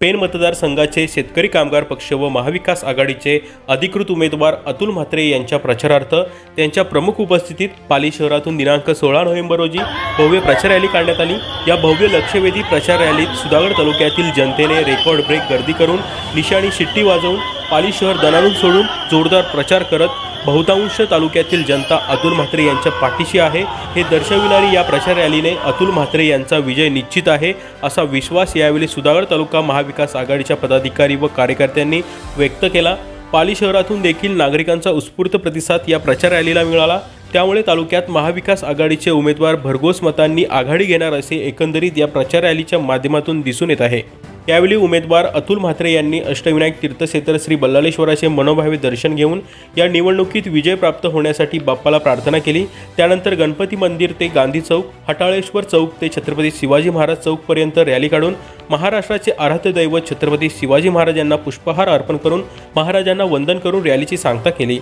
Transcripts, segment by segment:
Pen मतदारसंघाचे शेतकरी कामगार पक्ष व महाविकास आघाडीचे अधिकृत उमेदवार अतुल म्हात्रे यांच्या प्रचारार्थ त्यांच्या प्रमुख उपस्थितीत पाली शहरातून दिनांक सोळा नोव्हेंबर रोजी भव्य प्रचार रॅली काढण्यात आली. या भव्य लक्षवेधी प्रचार रॅलीत सुधागड तालुक्यातील जनतेने रेकॉर्ड ब्रेक गर्दी करून निशाणी शिट्टी वाजवून पाली शहर दणाणून सोडून जोरदार प्रचार करत बहुतांश तालुक्यातील जनता अतुल म्हात्रे यांच्या पाठीशी आहे. हे दर्शविणारी या प्रचार रॅलीने अतुल म्हात्रे यांचा विजय निश्चित आहे असा विश्वास यावेळी सुधागड तालुका महाविकास आघाडीच्या पदाधिकारी व कार्यकर्त्यांनी व्यक्त केला. पाली शहरातून देखील नागरिकांचा उत्स्फूर्त प्रतिसाद या प्रचार रॅलीला मिळाला. त्यामुळे तालुक्यात महाविकास आघाडीचे उमेदवार भरघोस मतांनी आघाडी घेणार असे एकंदरीत या प्रचार रॅलीच्या माध्यमातून दिसून येत आहे. यावेळी उमेदवार अतुल म्हात्रे यांनी अष्टविनायक तीर्थक्षेत्र श्री बल्लाळेश्वराचे मनोभावे दर्शन घेऊन या निवडणुकीत विजय प्राप्त होण्यासाठी बाप्पाला प्रार्थना केली. त्यानंतर गणपती मंदिर ते गांधी चौक हटाळेश्वर चौक ते छत्रपती शिवाजी महाराज चौकपर्यंत रॅली काढून महाराष्ट्राचे आराध्य दैवत छत्रपती शिवाजी महाराजांना पुष्पहार अर्पण करून महाराजांना वंदन करून रॅलीची सांगता केली.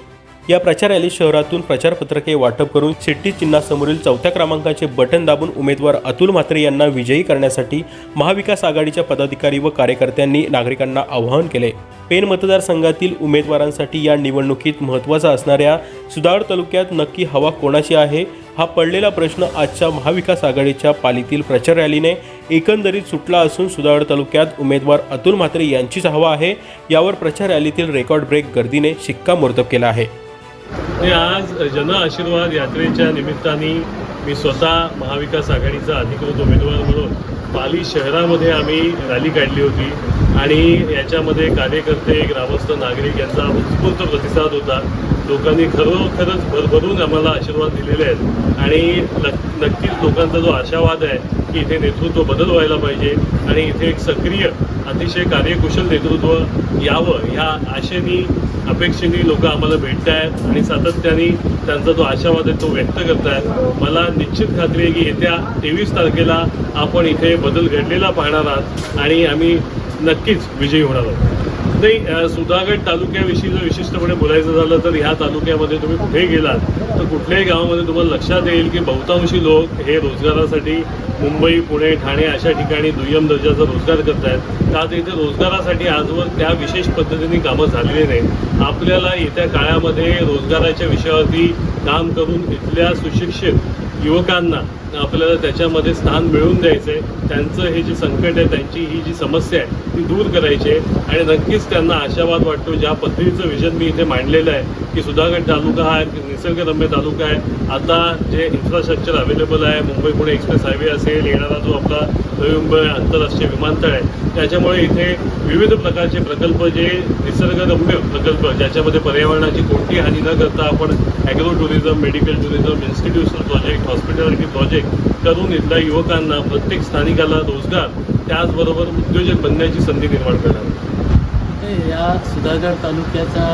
या प्रचार रॅली शहरातून प्रचारपत्रके वाटप करून शेट्टी चिन्हासमोरील चौथ्या क्रमांकाचे बटन दाबून उमेदवार अतुल म्हात्रे यांना विजयी करण्यासाठी महाविकास आघाडीच्या पदाधिकारी व कार्यकर्त्यांनी नागरिकांना आवाहन केले. पेन मतदारसंघातील उमेदवारांसाठी या निवडणुकीत महत्त्वाचा असणाऱ्या सुधाड तालुक्यात नक्की हवा कोणाची आहे हा पडलेला प्रश्न आजच्या महाविकास आघाडीच्या पालीतील प्रचार रॅलीने एकंदरीत सुटला असून सुधागड तालुक्यात उमेदवार अतुल म्हात्रे यांचीच हवा आहे यावर प्रचार रॅलीतील रेकॉर्ड ब्रेक गर्दीने शिक्कामोर्तब केला आहे. ते आज जन आशीर्वाद यात्रेच्या निमित्ताने मी स्वतः महाविकास आघाडीचा अधिकृत उमेदवार म्हणून पाली शहरामध्ये आम्ही रॅली काढली होती. आणि याच्यामध्ये कार्यकर्ते ग्रामस्थ नागरिक यांचा उत्स्फूर्त प्रतिसाद होता. लोकांनी खरोखरच भरभरून आम्हाला आशीर्वाद दिलेले आहेत. आणि नक्कीच लोकांचा जो आशावाद आहे की इथे नेतृत्व बदल व्हायला पाहिजे आणि इथे एक सक्रिय अतिशय कार्यकुशल नेतृत्व यावं ह्या आशेनी अपेक्षेने लोक आम्हाला भेटत आहेत आणि सातत्याने त्यांचा जो आशावाद आहे तो व्यक्त करत आहेत मला निश्चित खात्री आहे की येत्या तेवीस तारखेला आपण इथे बदल घडलेला पाहणार आहात आणि आम्ही नक्कीच विजयी होणार आहोत. नाही सुधागड तालुक्याविषयी जर विशिष्टपणे बोलायचं झालं तर ह्या तालुक्यामध्ये तुम्ही कुठेही गेलात तर कुठल्याही गावामध्ये तुम्हाला लक्षात येईल की बहुतांशी लोक हे रोजगारासाठी मुंबई पुणे ठाणे अशा ठिकाणी दुय्यम दर्जाचा रोजगार करत आहेत तर आज इथे रोजगारासाठी आजवर त्या विशेष पद्धतीने कामं झालेली नाहीत. आपल्याला येत्या काळामध्ये रोजगाराच्या विषयावरती काम करून इथल्या सुशिक्षित युवकांना आपल्याला त्याच्यामध्ये स्थान मिळवून द्यायचं आहे त्यांचं हे जे संकट आहे त्यांची ही जी समस्या आहे ती दूर करायची आहे. आणि नक्कीच त्यांना आशावाद वाटतो. ज्या पद्धतीचं विजन मी इथे मांडलेलं आहे की सुधागड तालुका हा निसर्गरम्य तालुका आहे. आता जे इन्फ्रास्ट्रक्चर अवेलेबल आहे मुंबई पुणे एक्सप्रेस हायवे असेल येणारा जो आपला नवी मुंबई आंतरराष्ट्रीय विमानतळ आहे त्याच्यामुळे इथे विविध प्रकारचे प्रकल्प जे निसर्गरम्य प्रकल्प ज्याच्यामध्ये पर्यावरणाची कोणतीही हानी न करता आपण agro tourism medical tourism institutional project hospitality project करून इथल्या युवकांना प्रत्येक स्थानिकाला रोजगार त्याचबरोबर उद्योजक बनण्याची संधी निर्माण करणार हे या सुधागड तालुक्याचा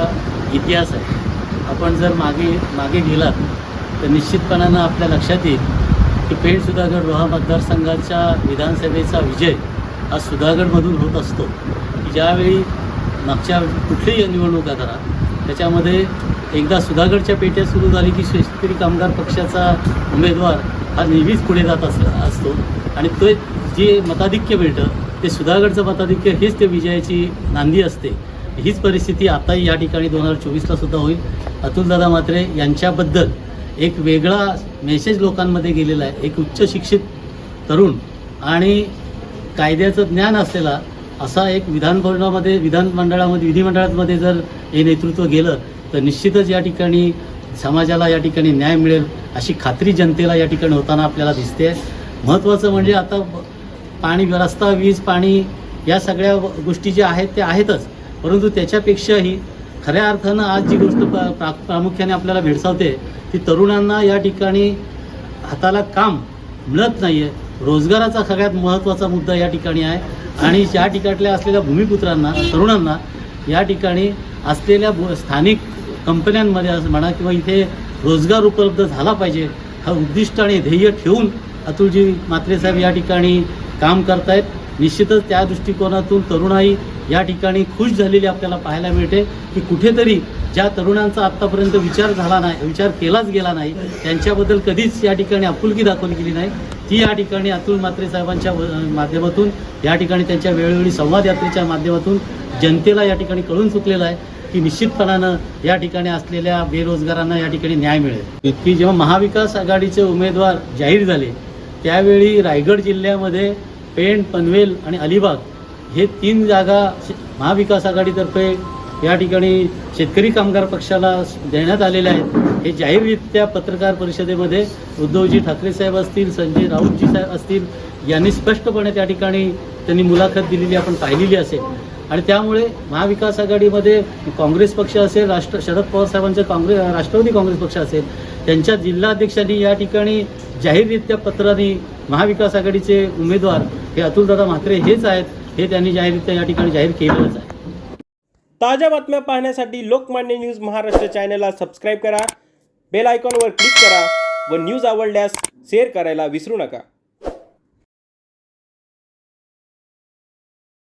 इतिहास आहे. आपण जर मागे मागे गेलात तर निश्चितपणानं आपल्या लक्षात येईल की पेण सुधागड रोहा मतदारसंघाच्या विधानसभेचा विजय हा सुधागडमधून होत असतो. की ज्यावेळी मागच्या कुठलीही निवडणुका करा त्याच्यामध्ये एकदा सुधागडच्या पेट्या सुरू झाली की शेतकरी कामगार पक्षाचा उमेदवार हा नेहमीच पुढे जात अस असतो. आणि तो जे मताधिक्य मिळतं ते सुधागडचं मताधिक्य हेच ते विजयाची नांदी असते. हीच परिस्थिती आताही या ठिकाणी दोन हजार चोवीसला सुद्धा होईल. अतुलदादा मात्रे यांच्याबद्दल एक वेगळा मेसेज लोकांमध्ये गेलेला आहे. एक उच्च शिक्षित तरुण आणि कायद्याचं ज्ञान असलेला असा एक विधानभवनामध्ये विधानमंडळामध्ये विधिमंडळामध्ये जर हे नेतृत्व गेलं तर निश्चितच या ठिकाणी समाजाला या ठिकाणी न्याय मिळेल अशी खात्री जनतेला या ठिकाणी होताना आपल्याला दिसते महत्त्वाचं म्हणजे आता पाणी रस्ता वीज पाणी या सगळ्या गोष्टी ज्या आहेत त्या आहेतच. परंतु त्याच्यापेक्षाही खऱ्या अर्थानं आज जी गोष्ट प्रा- प्रा- प्रामुख्याने आपल्याला भेडसावते ती तरुणांना या ठिकाणी हाताला काम मिळत नाही आहे रोजगाराचा सगळ्यात महत्त्वाचा मुद्दा या ठिकाणी आहे. आणि या ठिकाणल्या असलेल्या भूमिपुत्रांना तरुणांना या ठिकाणी असलेल्या स्थानिक कंपन्यांमध्ये असं म्हणा किंवा इथे रोजगार उपलब्ध झाला पाहिजे हा उद्दिष्ट आणि ध्येय ठेवून अतुलजी म्हात्रे साहेब या ठिकाणी काम करतायत. निश्चितच त्या दृष्टिकोनातून तरुणाई या ठिकाणी खुश झालेली आपल्याला पाहायला मिळते की कुठेतरी ज्या तरुणांचा आत्तापर्यंत विचार झाला नाही विचार केलाच गेला नाही त्यांच्याबद्दल कधीच या ठिकाणी आपुलकी दाखवली गेली नाही. ती या ठिकाणी अतुल म्हात्रे साहेबांच्या माध्यमातून या ठिकाणी त्यांच्या वेळोवेळी संवाद यात्रेच्या माध्यमातून जनतेला या ठिकाणी कळून चुकलेलं आहे की निश्चितपणानं या ठिकाणी असलेल्या बेरोजगारांना या ठिकाणी न्याय मिळेल. की जेव्हा महाविकास आघाडीचे उमेदवार जाहीर झाले त्यावेळी रायगड जिल्ह्यामध्ये पेण पनवेल आणि अलिबाग हे तीन जागा महाविकास आघाडीतर्फे या ठिकाणी शेतकरी कामगार पक्षाला देण्यात आलेल्या आहेत. हे जाहीररित्या पत्रकार परिषदेमध्ये उद्धवजी ठाकरे साहेब असतील संजय राऊतजी साहेब असतील यांनी स्पष्टपणे त्या ठिकाणी त्यांनी मुलाखत दिलेली आपण पाहिलेली असेल. आणि त्यामुळे महाविकास आघाडीमध्ये काँग्रेस पक्ष असेल राष्ट्र शरद पवार साहेबांचं काँग्रेस राष्ट्रवादी काँग्रेस पक्ष असेल त्यांच्या जिल्हाध्यक्षांनी या ठिकाणी जाहीररित्या पत्राने महाविकास आघाडीचे उमेदवार हे अतुलदादा म्हात्रे हेच आहेत. हे त्यांनी जाहीररित्या या ठिकाणी जाहीर केलेलंच आहे. ताज्या बातम्या पाहण्यासाठी लोकमान्य न्यूज महाराष्ट्र चॅनलला सबस्क्राईब करा बेल आयकॉनवर क्लिक करा व न्यूज आवडल्यास शेअर करायला विसरू नका.